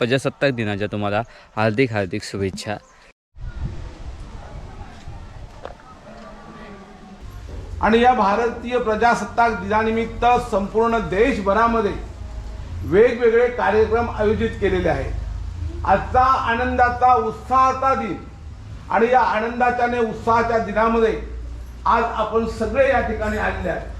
प्रजासत्ताक दिनाच्या तुम्हाला हार्दिक हार्दिक शुभेच्छा. आणि या भारतीय प्रजासत्ताक दिनानिमित्त संपूर्ण देशभरामध्ये वेगवेगळे कार्यक्रम आयोजित केलेले आहेत. आजचा आनंदाचा उत्साहाचा दिन आणि या आनंदाच्या आणि उत्साहाच्या दिनामध्ये आज आपण सगळे या ठिकाणी आलेले आहे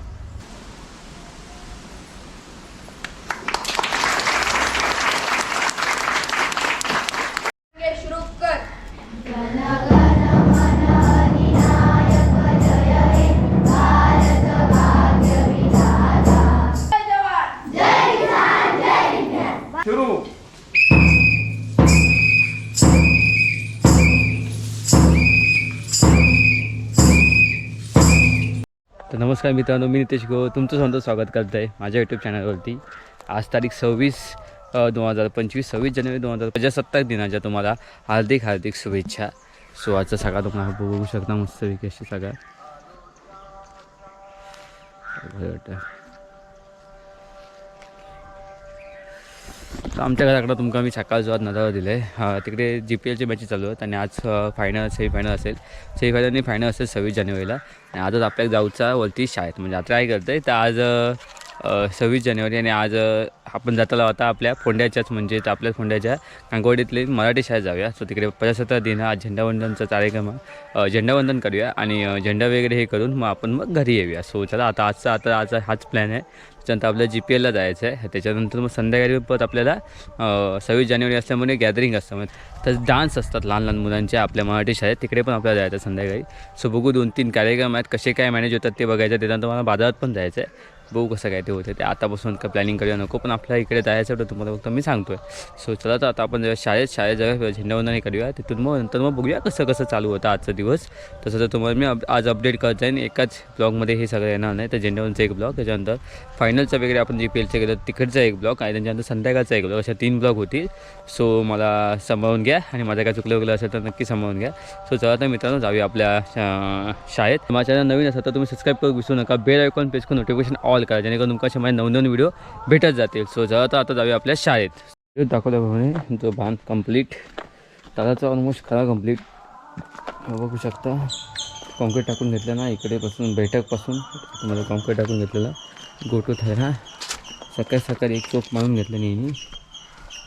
नमस्कार मित्रांनो मी नितेश गो. तुमचं स्वतः स्वागत करत आहे माझ्या यूट्यूब चॅनलवरती आज तारीख सव्वीस दोन हजार पंचवीस सव्वीस जानेवारी दोन हजार प्रजासत्ताक दिनाच्या तुम्हाला हार्दिक हार्दिक शुभेच्छा. सो आजचा सगळा तुम्हाला बघू शकता मस्त अशी सगळा तर आमच्या घराकडं तुमका मी सकाळ जोरात नजर दिले. तिकडे जी पी एलची मॅची चालू आहेत आणि आज फायनल सेमीफायनल असेल. सेमीफायनल आणि फायनल असेल सव्वीस जानेवारीला. आणि आजच आपल्या जाऊचा वरती शाळेत म्हणजे आता काय करतं आहे तर आज सव्वीस जानेवारी आणि आज आपण जाताला आता आपल्या फोंड्याच्याच म्हणजे तर आपल्या फोंड्याच्या कांगवाडीतली मराठी शाळेत जाऊया. सो तिकडे प्रजासत्ताक दिन हा आज झेंडावंदनचा कार्यक्रम झेंडावंदन करूया आणि झेंडा वगैरे हे करून मग आपण मग घरी येऊया. सो चला आता आजचा आता आज हाच प्लॅन आहे. त्याच्यानंतर आपल्याला जी पी एलला जायचं आहे त्याच्यानंतर मग संध्याकाळी परत आपल्याला सव्वीस जानेवारी असल्यामुळे गॅदरिंग असतं. मग तर डान्स असतात लहान लहान मुलांचे आपल्या मराठी शाळेत. तिकडे पण आपल्याला जायचं संध्याकाळी. सो बघू दोन तीन कार्यक्रम आहेत. कसे काय मॅनेज होतात ते बघायचं. त्याच्यानंतर मला बाजारात पण जायचं आहे बघू कसं काय ते होतं. ते आतापासून का प्लॅनिंग करूया नको पण आपल्या इकडे जायचं होतं तुम्हाला फक्त मी सांगतो आहे सो चला तर आता आपण जेव्हा शाळेत शाळेत जेव्हा झेंडावंदन करूया तिथून मग नंतर मग बघूया कसं कसं चालू होतं आजचा दिवस. तसं तर तुम्हाला मी अप- आज अपडेट करत जाईन. एकाच ब्लॉगमध्ये हे सगळं येणार नाही. तर झेंडावरचा एक ब्लॉग त्याच्यानंतर फायनलचा वगैरे आपण जी पी एलचं केलं तिकडचा एक ब्लॉग आणि त्याच्यानंतर संध्याकाळचा एक ब्लॉग अशा तीन ब्लॉग होतील. सो मला सांभाळून घ्या आणि माझं काय चुकलं वगैरे असेल तर नक्की सांभाळून घ्या. सो चला तर मित्रांनो जाऊया आपल्या शाळेत. माझ्या नवीन असेल तर तुम्ही सबस्क्राईब करू विसरू नका. बेल आयकॉन प्रेस करून नोटिफिकेशन ऑल कॉल करा जेणेकरून तुमका असे माझे नवनवीन व्हिडिओ भेटत जातील. सो जर तर आता जाऊया आपल्या शाळेत. दाखवल्याप्रमाणे जो बांध कंप्लीट तळाचा ऑलमोस्ट खरा कंप्लीट बघू शकता. कॉन्क्रीट टाकून घेतलं ना इकडेपासून बैठकपासून. तुम्हाला कॉन्क्रीट टाकून घेतलेला. गोटू थैरा सकाळी सकाळी एक चोप मारून घेतलं नेहमी.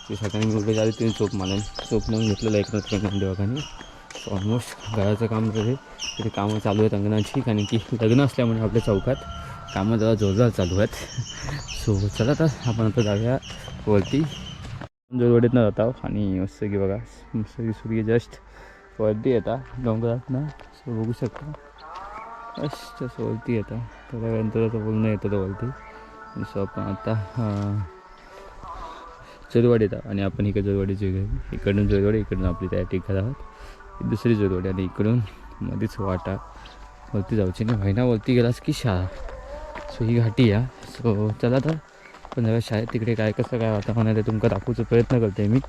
ते सकाळी मी उभे झाले तुम्ही चोप मारून चोप मारून घेतलेलं एकनाथ रंगण देवाखाने ऑलमोस्ट घराचं काम तरी तिथे कामं चालू आहेत अंगणाची कारण की लग्न असल्यामुळे आपल्या चौकात. कामं जरा जोरदार चालू आहेत. सो चला तर आपण आता जाऊया वरती. जोरवडीतनं जात आहोत आणि मस्त की बघा सगळी की सूर्य जस्ट वरती येतात डोंगरात ना सो बघू शकता. जस्ट असं वरती येतात त्याच्यानंतर आता बोलणं येतं वरती. सो आपण आता अं, जोरवाडी येतात आणि आपण इकडे जोरवाडीची इकडून जोरवाडी इकडून आपली त्या ठिकाण आहोत. दुसरी जोरवाडी आणि इकडून मध्येच वाटा. वरती जाऊची. नाही महिना वरती गेलास की शाळा? सो ही घाटी आहे. सो चला तर. पण जरा शाळेत तिकडे काय कसं काय वातावरण आहे ते तुमका दाखवूचा प्रयत्न करते मी.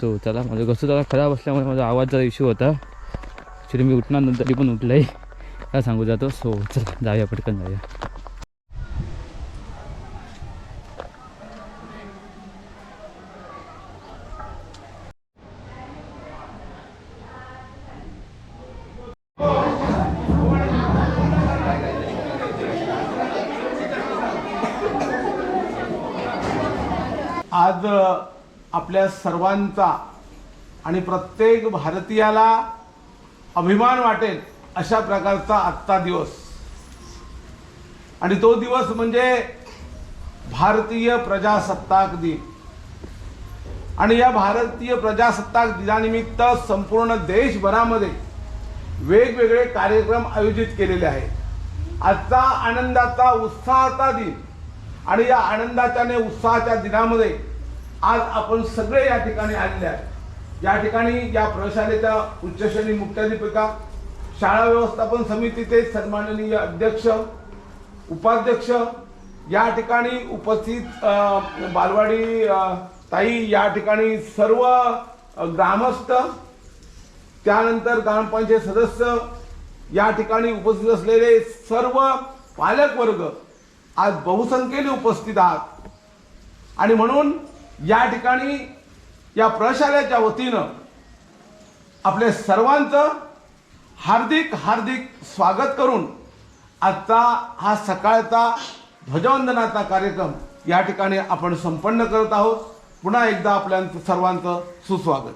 सो चला माझं कसं जरा खराब असल्यामुळे माझा आवाज जरा इश्यू होता. ॲक्च्युली मी उठणार नंतर तरी पण उठलं आहे काय सांगू जातो. सो चला जाऊया पटकन जाऊया. सर्वांचा आणि प्रत्येक भारतीयाला अभिमान वाटेल अशा प्रकारचा आजचा दिवस. आणि तो दिवस म्हणजे भारतीय प्रजासत्ताक दिन. आणि या भारतीय प्रजासत्ताक दिनानिमित्त संपूर्ण देशभरामध्ये वेगवेगळे कार्यक्रम आयोजित केलेले आहेत. आजचा आनंदाचा उत्साहाचा दिन. आणि या आनंदाच्या आणि उत्साहाच्या दिनामध्ये आज आपण सगळे या ठिकाणी आलेले आहे या ठिकाणी या प्रशालेच्या उच्च श्रेणी मुख्याध्यापिका शाळा व्यवस्थापन समितीचे सन्माननीय अध्यक्ष उपाध्यक्ष या ठिकाणी उपस्थित बालवाडी ताई या ठिकाणी सर्व ग्रामस्थ त्यानंतर ग्रामपंचायत सदस्य या ठिकाणी उपस्थित असलेले सर्व पालकवर्ग आज बहुसंख्येने उपस्थित आहात. आणि म्हणून या ठिकाणी या प्रशालेच्या वतीनं आपले सर्वांचं हार्दिक हार्दिक स्वागत करून आजचा हा सकाळचा ध्वजवंदनाचा कार्यक्रम या ठिकाणी आपण संपन्न करत आहोत. पुन्हा एकदा आपल्या सर्वांचं सुस्वागत.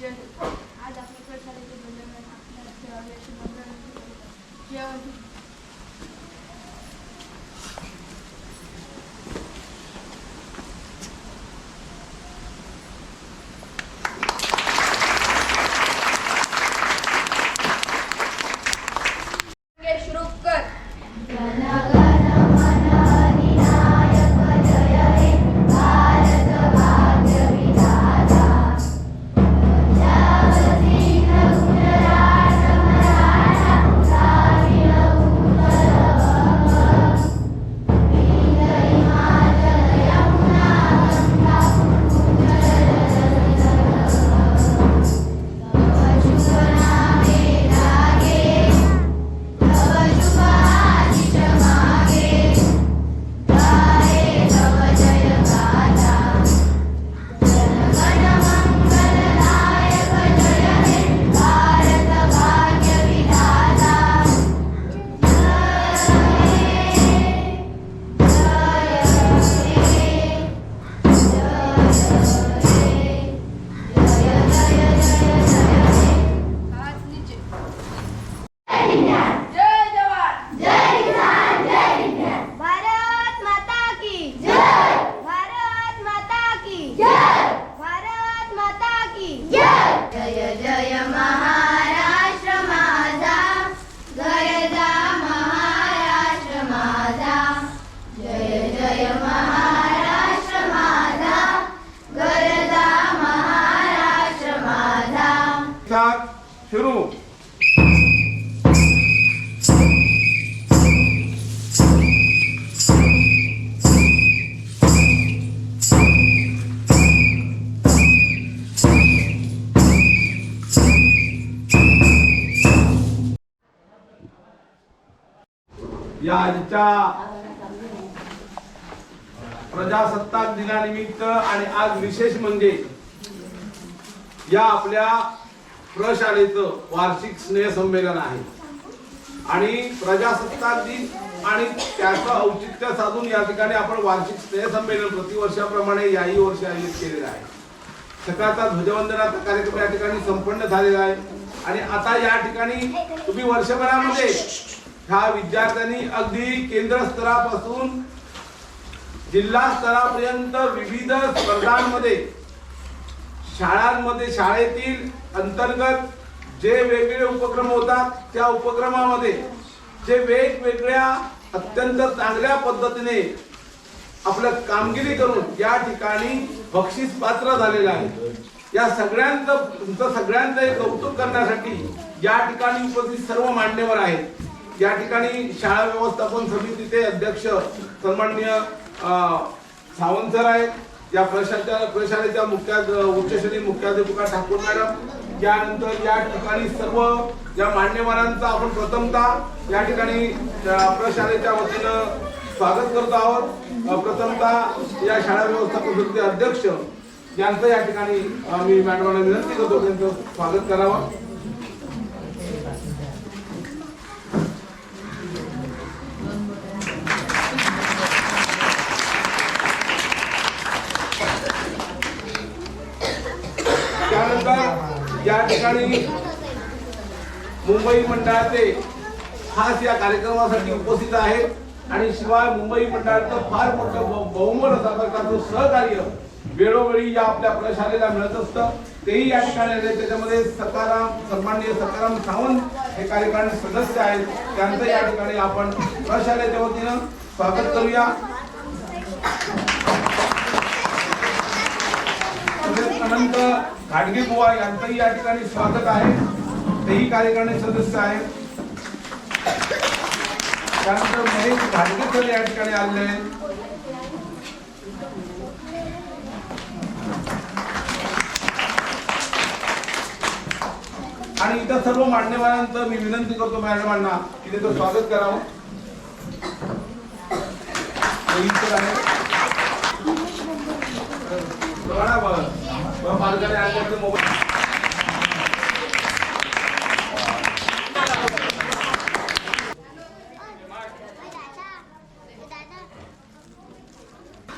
जय आज आपल्या प्रशालेचे ध्वजवंदन आपल्या सेवाव्याचे मंडळ आजच्या प्रजासत्ताक दिनानिमित्त आणि आज विशेष म्हणजे या आपल्या प्रशालेचं वार्षिक स्नेहसंमेलन आहे. आणि प्रजासत्ताक दिन आणि त्याचं औचित्य साधून या ठिकाणी आपण वार्षिक स्नेहसंमेलन प्रतिवर्षाप्रमाणे याही वर्षी आयोजित केलेलं आहे. सकाळचा ध्वजवंदनाचा कार्यक्रम या ठिकाणी संपन्न झालेला आहे. आणि आता या ठिकाणी तुम्ही वर्षभरामध्ये ह्या विद्यार्थ्यांनी अगदी केंद्र स्तरापासून जिल्हा स्तरापर्यंत विविध स्पर्धांमध्ये शाळांमध्ये शाळेतील अंतर्गत जे वेगवेगळे उपक्रम होतात त्या उपक्रमामध्ये जे वेगवेगळ्या अत्यंत चांगल्या पद्धतीने आपलं कामगिरी करून या ठिकाणी बक्षीस पात्र झालेलं आहे. या सगळ्यांचं तुमचं सगळ्यांचं कौतुक करण्यासाठी या ठिकाणी उपस्थित सर्व मान्यवर आहेत. या ठिकाणी शाळा व्यवस्थापन समितीचे अध्यक्ष सन्माननीय अं, सावंत सर आहेत. या प्रशाच्या प्रशालेच्या मुख्या उच्चश्रेणी मुख्याध्यापिका ठाकूर मॅडम. यानंतर या ठिकाणी सर्व या मान्यवरांचा आपण प्रथमतः या ठिकाणी प्रशालेच्या वतीनं स्वागत करतो आहोत. अं, प्रथमतः या शाळा व्यवस्थापन समितीचे अध्यक्ष यांचं या ठिकाणी मी मॅडमांना विनंती करतो त्यांचं स्वागत करावं. या ठिकाणी मुंबई मंडळाचे खास या कार्यक्रमासाठी उपस्थित आहेत आणि शिवाय मुंबई मंडळाचं फार मोठं ब- बहुमत असा प्रकारचं सहकार्य वेळोवेळी या आपल्या प्रशालेला मिळत असतं. तेही या ठिकाणी आले त्याच्यामध्ये सकाराम सन्माननीय सकाराम सावंत हे कार्यकारिणी सदस्य आहेत. त्यांचं या ठिकाणी आपण प्रशालेच्या वतीनं स्वागत करूया. तसेच अनंत घाटगे बुवा यांचंही या ठिकाणी स्वागत आहे. तेही कार्यकारिणी सदस्य आहेत. त्यानंतर महेश घाटगे या ठिकाणी आले आहेत. आणि इतर सर्व मान्यवरांचं मी विनंती करतो मॅडमांना की त्याचं स्वागत करावं इथं आहे. बघा बघा. बघा, पालकाने आणल्याचं मोबाईल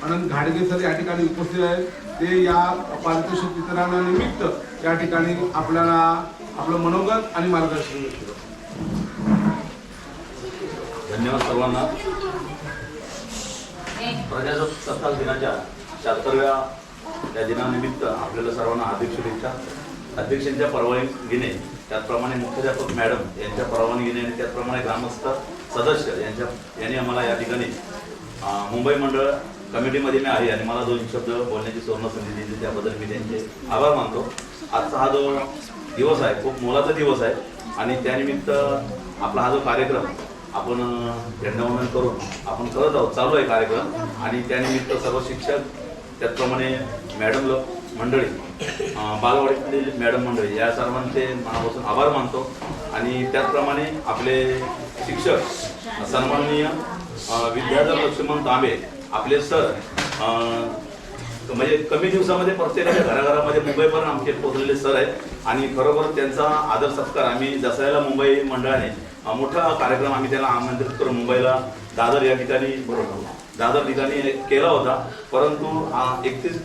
आनंद घाडगे सर या ठिकाणी उपस्थित आहेत. ते या पारितोषिक वितरणानिमित्त या ठिकाणी आपल्याला आपलं मनोगत आणि मार्गदर्शन धन्यवाद सर्वांना. प्रजासत्ताक दिनाच्या शहात्तरव्या या दिनानिमित्त आपल्याला सर्वांना हार्दिक शुभेच्छा. अध्यक्षांच्या परवानगीने त्याचप्रमाणे मुख्याध्यापक मॅडम यांच्या परवानगीने आणि त्याचप्रमाणे ग्रामस्थ सदस्य यांच्या यांनी आम्हाला या ठिकाणी मुंबई मंडळ कमिटीमध्ये मी आहे आणि मला दोन शब्द बोलण्याची सुवर्ण संधी दिली त्याबद्दल मी त्यांचे आभार मानतो. आजचा हा जो दिवस आहे खूप मोलाचा दिवस आहे आणि त्यानिमित्त आपला हा जो कार्यक्रम आपण झेंडावंदन करून आपण करत आहोत. चालू आहे कार्यक्रम आणि त्यानिमित्त सर्व शिक्षक त्याचप्रमाणे मॅडम लोक मंडळी अं, बालवाडीतील मॅडम मंडळी या सर्वांचे मनापासून आभार मानतो. आणि त्याचप्रमाणे आपले शिक्षक सन्माननीय विद्यार्थी विद्याधर लक्ष्मण तांबे आपले सर म्हणजे कमी दिवसामध्ये प्रत्येकाच्या घराघरामध्ये मुंबईपर्यंत आमचे पोहोचलेले सर आहेत. आणि खरोखर त्यांचा आदर सत्कार आम्ही दसऱ्याला मुंबई मंडळाने मोठा कार्यक्रम आम्ही त्याला आमंत्रित करून मुंबईला दादर या ठिकाणी बरोबर दादर ठिकाणी केला होता. परंतु एकतीस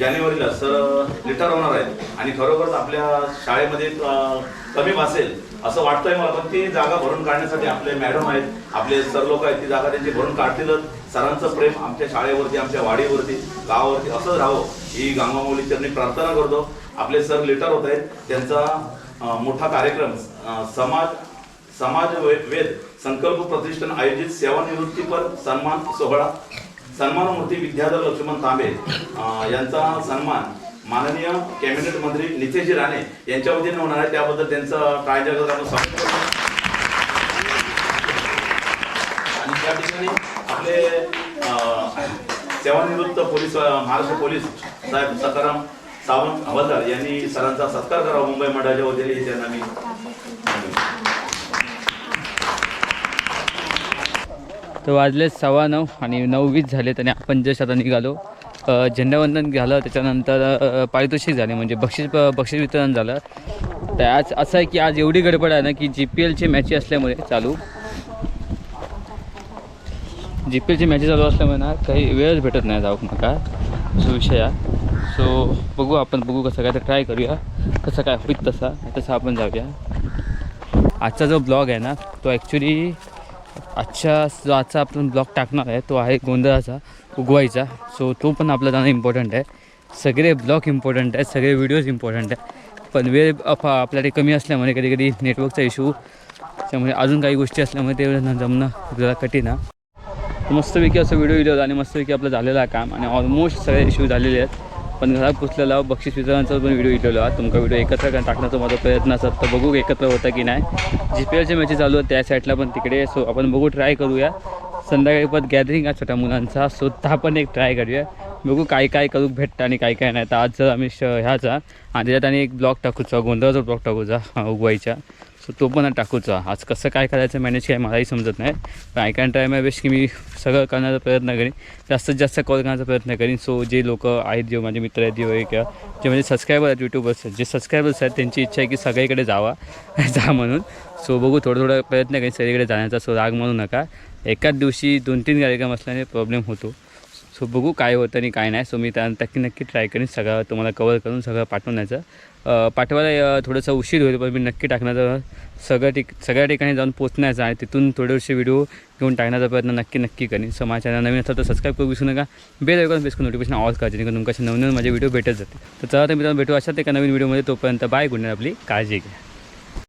जानेवारीला सर रिटायर होणार आहेत. आणि खरोखरच आपल्या शाळेमध्ये कमी भासेल असं वाटतंय मला. पण ती जागा भरून काढण्यासाठी आपले मॅडम आहेत आपले सर लोक आहेत ती जागा त्यांची भरून काढतीलच. सरांचं प्रेम आमच्या शाळेवरती आमच्या वाडीवरती गावावरती असंच राहावं. ही गंगामाऊली त्यांनी प्रार्थना करतो. आपले सर लेटर होत आहेत. त्यांचा मोठा कार्यक्रम समाज समाज वे- वेद संकल्प प्रतिष्ठान आयोजित सेवानिवृत्तीपर सन्मान सोहळा सन्मानमूर्ती विद्याधर लक्ष्मण तांबे यांचा सन्मान माननीय कॅबिनेट मंत्री नितेश राणे यांच्या वतीने होणार आहे. त्याबद्दल त्यांचं काय जगत आपण स्वागत करतो. आणि त्या ठिकाणी आपले सेवानिवृत्त पोलीस महाराष्ट्र पोलीस साहेब सकाराम सावंत हवालदार यांनी सरांचा सत्कार करावा. मुंबई मंडळाच्या वतीने त्यांना मी तर वाजले सव्वा नऊ आणि नऊ वीस झालेत आणि आपण जस्ट आता निघालो. झेंडावंदन झालं त्याच्यानंतर पारितोषिक झाले म्हणजे बक्षीस बक्षीस वितरण झालं. तर आज असं आहे की आज एवढी गडबड आहे ना की जी पी एलची मॅची असल्यामुळे चालू. जी पी एलची मॅची चालू असल्यामुळे ना काही वेळच भेटत नाही जाऊ नका. सो विषय आहे सो बघू आपण बघू कसं काय तर ट्राय करूया. कसं काय होईल तसा. तसं आपण जाऊया. आजचा जो ब्लॉग आहे ना तो ॲक्च्युली आजच्या जो आजचा आपण ब्लॉग टाकणार आहे तो आहे गोंधळाचा उगवायचा. सो तो पण आपला जाणं इम्पॉर्टंट आहे. सगळे ब्लॉग इम्पॉर्टंट आहेत सगळे व्हिडिओज इम्पॉर्टंट आहे. पण वेळ आपल्याकडे कमी असल्यामुळे कधी कधी नेटवर्कचा इश्यू त्यामुळे अजून काही गोष्टी असल्यामुळे ते जमणं आपल्याला कठीण आहे. मस्तपैकी असं व्हिडिओ व्हिडिओ आणि मस्तपैकी आपलं झालेलं आहे काम आणि ऑलमोस्ट सगळे इश्यू झालेले आहेत. पण घरात पुसलेला बक्षीस वितरणाचा पण व्हिडिओ इलेलो आहे तुमका व्हिडिओ एकत्र टाकण्याचा माझा प्रयत्न असत. तर बघू एकत्र होता की नाही. जी पी एलच्या मॅचेस चालू आहेत त्या साईडला पण तिकडे. सो आपण बघू ट्राय करूया. संध्याकाळी पण गॅदरिंग आहे छोट्या मुलांचा. सो त्या पण एक ट्राय करूया. बघू काय काय करू भेटतं आणि काय काय नाही. तर आज आम्ही श ह्याचा आणि त्याच्यात आणि एक ब्लॉग टाकूचा गोंधळाचा ब्लॉग टाकूचा हा, उगवायच्या सो तो पण टाकूचा. आज कसं काय करायचं मॅनेज काय मलाही समजत नाही. पण I can try my best की मी सगळं करण्याचा प्रयत्न करीन. जास्तीत जास्त कॉल करण्याचा प्रयत्न करीन. सो जे लोक आहेत जे माझे मित्र आहेत जे किंवा जे म्हणजे सबस्क्रायबर आहेत यूट्यूबर्स आहेत जे सबस्क्रायबर्स आहेत त्यांची इच्छा आहे की सगळीकडे जावा. जा म्हणून. सो बघू थोडं थोडं प्रयत्न करीन सगळीकडे जाण्याचा. सो राग म्हणू नका. एकाच दिवशी दोन तीन कार्यक्रम असल्याने प्रॉब्लेम होतो. सो बघू काय होतं आणि काय नाही. सो मी त्या नक्की नक्की ट्राय करीन सगळं तुम्हाला कवर करून सगळं पाठवण्याचं. पाठवायला थोडंसं उशीर होईल पण मी नक्की टाकण्याचा सगळ्या ठिक सगळ्या ठिकाणी जाऊन पोचण्याचा आणि तिथून थोडेसे व्हिडिओ घेऊन टाकण्याचा प्रयत्न नक्की नक्की करीन. सो माझ्या चॅनल नवीन असतात तर सबस्क्राईब करू विसरू नका. बेल ऐकून बेस नोटिफिकेशन ऑल करायचे जेणेकरून तुमच्या नवीन नवीन माझे व्हिडिओ भेटत जाते तर चला तर मित्रांनो भेटू अशाच एका नवीन व्हिडिओमध्ये तोपर्यंत बाय गुड आपली काळजी घ्या.